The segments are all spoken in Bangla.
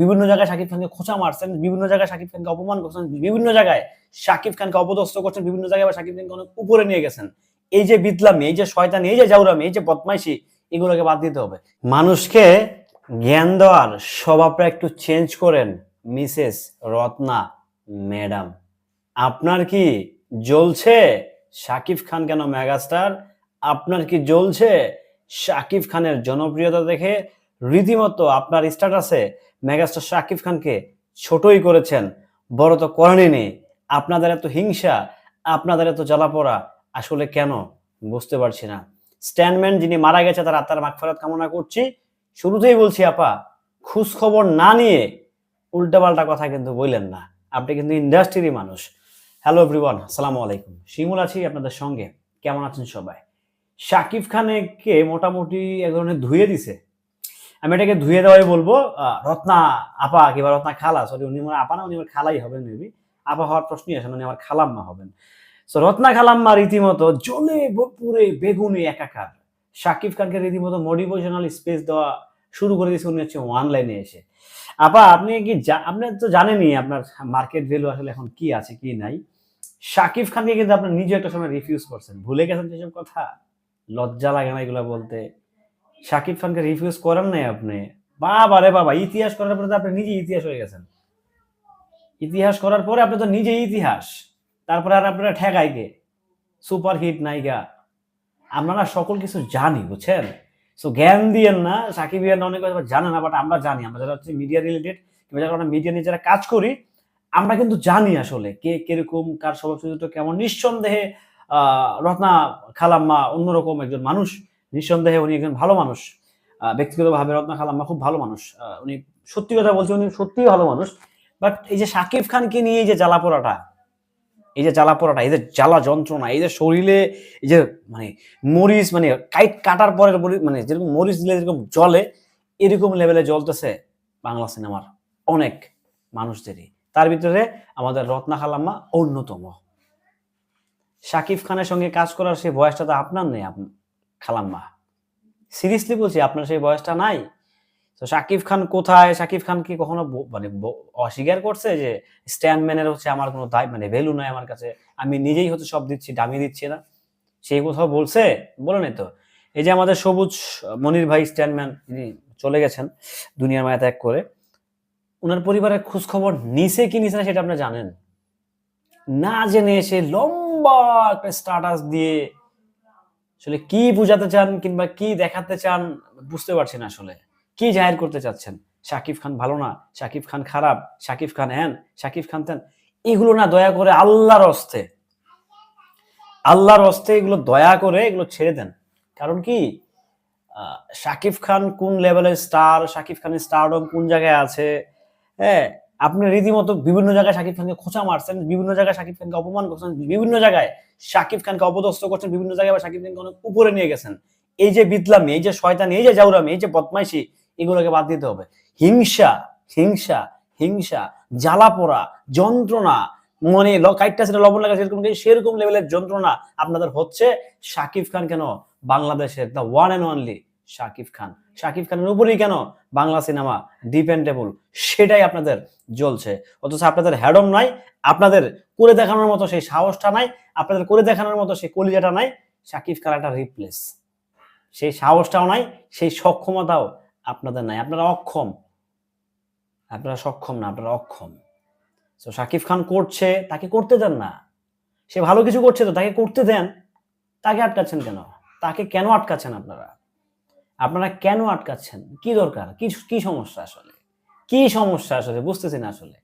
বিভিন্ন জায়গায় শাকিব খানকে খোঁচা মারছেন, বিভিন্ন জায়গায় শাকিব খানকে অপমান করছেন, বিভিন্ন জায়গায় শাকিব খানকে অপদস্থ করছেন, বিভিন্ন জায়গায় শাকিব খানকে অনেক উপরে নিয়ে গেছেন। এই যে বিদলামি, এই যে শয়তানি, এই যে জাউরামি, এই যে বদমাইশি, এগুলোকে বাদ দিতে হবে। মানুষকে জ্ঞান দেওয়ার স্বভাবটা একটু চেঞ্জ করেন মিসেস রত্না ম্যাডাম। আপনার কি জ্বলছে শাকিব খান কেন মেগাস্টার? আপনার কি জ্বলছে শাকিব খানের জনপ্রিয়তা দেখে? রীতিমতো আপনার স্ট্যাটাসে মেগাস্টার শাকিব খানকে ছোটই করেছেন। বড় তো করেনি আপনাদের এত হিংসা, আপনাদের এত জ্বালাপোড়া, আসলে কেন? বুঝতে পারছি না। স্ট্যান্ডম্যান যিনি মারা গেছে, তার আত্মার মাগফিরাত কামনা করছি। শুরুতেই বলছি, আপা খোঁজ খবর না নিয়ে উল্টাপাল্টা কথা কিন্তু বললেন না। আপনি কিন্তু ইন্ডাস্ট্রিরই মানুষ। হ্যালো এভরিওয়ান আসসালামু আলাইকুম। শিমুল আছি আপনাদের সঙ্গে। কেমন আছেন সবাই? শাকিব খানকে মোটামুটি এক ধরনের ধুয়ে দিছে। আমি এটাকে ধুয়ে দেওয়াই বলব রত্না আপা কিংবা রত্না খালা সরি উনি আমার আপা না উনি আমার খালাই হবেন মেবি আপা হওয়ার প্রশ্নই আসে না, উনি আমার খালাম্মা হবেন। তো রত্না খালাম্মা রীতিমতো জ্বলে ব- পুরে বেগুনে একাকার। শাকিব খানকে রীতিমতো মোটিভেশনাল স্পেস দেওয়া শুরু করে দিয়েছে উনি হচ্ছে ওয়ান লাইনে এসে। আপা আপনি কি আপনি তো জানেনই আপনার মার্কেট ভ্যালু আসলে এখন কি আছে কি নাই। শাকিব খানকে কিন্তু আপনি নিজে একটা সময় রিফিউজ করছেন। ভুলে গেছেন সেসব কথা? লজ্জা লাগে না এগুলো বলতে। শাকিব খানকে রিফিউজ করেন নাই আপনি। বাবা রে বাবা, ইতিহাস করার পরে তো আপনি নিজে ইতিহাস হয়ে গেছেন। ইতিহাস করার পরে আপনি তো নিজেই ইতিহাস। তারপরে আর আপনারা ঠেকাই কে? সুপার হিট নায়িকা। আপনারা সকল কিছু জানি, বুঝছেন? সো জ্ঞান দিয়েন না, সাকিব ইয়ান অনেক কথা জানে না বাট আমরা জানি। আমরা যারা হচ্ছে মিডিয়া রিলেটেড কিংবা যারা আমরা মিডিয়া নিয়ে যারা কাজ করি, আমরা কিন্তু জানি আসলে কে কীরকম, কার স্বভাব চরিত্র কেমন। নিঃসন্দেহে রত্না খালাম্মা অন্যরকম একজন মানুষ। নিঃসন্দেহে উনি একজন ভালো মানুষ। ব্যক্তিগতভাবে রত্না খালাম্মা খুব ভালো মানুষ। উনি সত্যি কথা বলছে, উনি সত্যিই ভালো মানুষ। বাট এই যে শাকিব খানকে নিয়ে এই যে জ্বালাপোড়াটা, এই যে জ্বালাপোড়াটা, এই যে জ্বালা যন্ত্রণা, এই যে শরীরে এই যে মানে মরিচ মানে কাইট কাটার পরে মরি- মানে যেরকম মরিচ দিলে যেরকম জলে এরকম লেভেলে জ্বলতেছে বাংলা সিনেমার অনেক মানুষদেরই। তার ভিতরে আমাদের রত্না খালাম্মা অন্যতম। শাকিব খানের সঙ্গে কাজ করার সেই বয়সটা তো আপনার নেই খালাম্মা। সিরিয়াসলি বলছি, আপনার সেই বয়সটা নাই? তো শাকিব খান কোথায়? শাকিব খান কি কখনো মানে অস্বীকার করছে যে স্ট্যান্ডম্যানের হচ্ছে আমার কোনো দায় মানে ভ্যালু নাই আমার কাছে? আমি নিজেই হচ্ছে সব দিচ্ছি, দামি দিচ্ছি না। সেই কোথাও বলছে? বলে নাই তো। এই যে আমাদের সবুজ মনির ভাই স্ট্যান্ডম্যান যিনি চলে গেছেন দুনিয়ার মায়া ত্যাগ করে। ওনার পরিবারের খোঁজখবর নিছে কি নিছে না সেটা আপনি জানেন? না জেনে এসে লম্বা একটা স্ট্যাটাস দিয়ে আসলে কি বোঝাতে চান কিংবা কি দেখাতে চান, বুঝতে পারছি না আসলে। কি জাহির করতে চাচ্ছেন? শাকিব খান ভালো না? শাকিব খান খারাপ? শাকিব খান হ্যান? শাকিব খান তেন এগুলো না দয়া করে আল্লাহর অস্তে আল্লাহর অস্তে এগুলো দয়া করে এগুলো ছেড়ে দেন। কারণ কি? শাকিব খান কোন লেভেলের স্টার শাকিব খানের স্টারডম কোন জায়গায় আছে? হ্যাঁ আপনি রীতিমতো বিভিন্ন জায়গায় শাকিব খানকে খোঁচা মারছেন, বিভিন্ন জায়গায় শাকিব খানকে অপমান করছেন, বিভিন্ন জায়গায় শাকিব খানকে অপদস্থ করছেন, বিভিন্ন জায়গায় আবার শাকিব খানকে অনেক উপরে নিয়ে গেছেন। এই যে বিদলামি, এই যে শয়তানি, এই যে জাউরামি, এই যে বদমাইশি, এগুলোকে বাদ দিতে হবে। হিংসা হিংসা হিংসা, জ্বালা পোড়া, যন্ত্রণা, মনে কাইটটা সেটা লবণ লাগা সেরকম সেরকম লেভেলের যন্ত্রণা আপনাদের হচ্ছে শাকিব খান কেন বাংলাদেশের the one and only Shakib Khan. Shakib খানের উপরেই কেন বাংলা সিনেমা ডিপেন্ডেবল সেটাই আপনাদের জ্বলছে। অথচ আপনাদের হ্যাডম নাই, আপনাদের করে দেখানোর মতো সেই সাহসটা নাই, আপনাদের করে দেখানোর মতো সেই কলিজাটা নাই, শাকিব খান একটা রিপ্লেস সেই সাহসটাও নাই, সেই সক্ষমতাও আপনাদের নাই। আপনারা অক্ষম। আপনারা সক্ষম না, আপনারা অক্ষম। তো শাকিব খান করছে, তাকে করতে দেন না। সে ভালো কিছু করছে তো তাকে করতে দেন। তাকে আটকাচ্ছেন কেন? তাকে কেন আটকাচ্ছেন আপনারা? আপনারা কেন আটকাচ্ছেন? কি দরকার? কি কি সমস্যা আসলে? কি সমস্যা আসলে? বুঝতেছেন আসলে।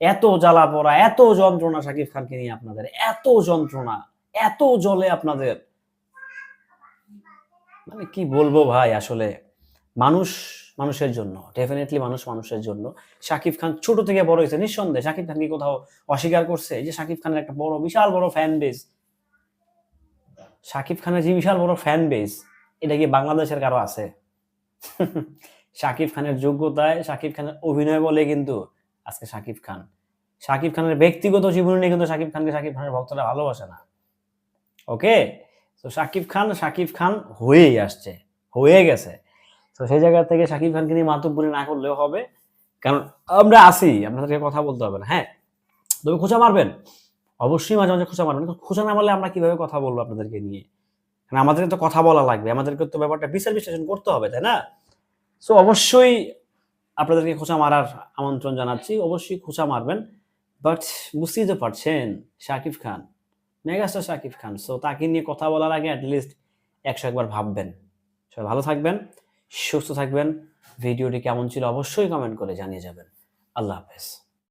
এত জ্বালা পড়া, এত যন্ত্রণা শাকিব খানকে নিয়ে আপনাদের, এত যন্ত্রণা, এত জলে আপনাদের। মানে কি বলব ভাই আসলে? মানুষ মানুষের জন্য ডেফিনেটলি মানুষ মানুষের জন্য। শাকিব খান ছোট থেকে বড় হয়েছে, নিঃসন্দেহে। শাকিব খান কি কোথাও অস্বীকার করছে? যে শাকিব খানের একটা বড়, বিশাল বড় ফ্যান বেস শাকিব খানের যে বিশাল বড় ফ্যান বেস এটা কি বাংলাদেশের কারও আছে? শাকিব খানের যোগ্যতায় শাকিব খানের অভিনয় বলে কিন্তু আজকে শাকিব খান। শাকিব খানের ব্যক্তিগত জীবনে নিয়ে কিন্তু শাকিব খানকে শাকিব খানের ভক্তরা ভালোবাসে না। ওকে? তো শাকিব খান শাকিব খান হয়েই আসছে, হয়ে গেছে। তো সেই জায়গা থেকে শাকিব খানকে নিয়ে মাতুব্বরি না করলেও হবে। কারণ আমরা আছি, আপনাদেরকে কথা বলতে হবে না। হ্যাঁ তবে খোঁচা মারবেন। অবশ্যই মাঝে মাঝে খোঁচা মারবেন। খোঁচা না মারলে আমরা কীভাবে কথা বলব আপনাদেরকে নিয়ে? কারণ আমাদেরকে তো কথা বলা লাগবে, আমাদেরকে তো ব্যাপারটা বিচার বিশ্লেষণ করতে হবে, তাই না? সো অবশ্যই আপনাদেরকে খোঁচা মারার আমন্ত্রণ জানাচ্ছি, অবশ্যই খোঁচা মারবেন বাট বুঝতেই তো পারছেন, শাকিব খান মেগাস্টার শাকিব খান সো তাকে নিয়ে কথা বলার আগে অ্যাটলিস্ট একশো একবার ভাববেন। সবাই ভালো থাকবেন, সুস্থ থাকবেন ভিডিওটি কেমন ছিল অবশ্যই কমেন্ট করে জানিয়ে যাবেন। আল্লাহ হাফেজ।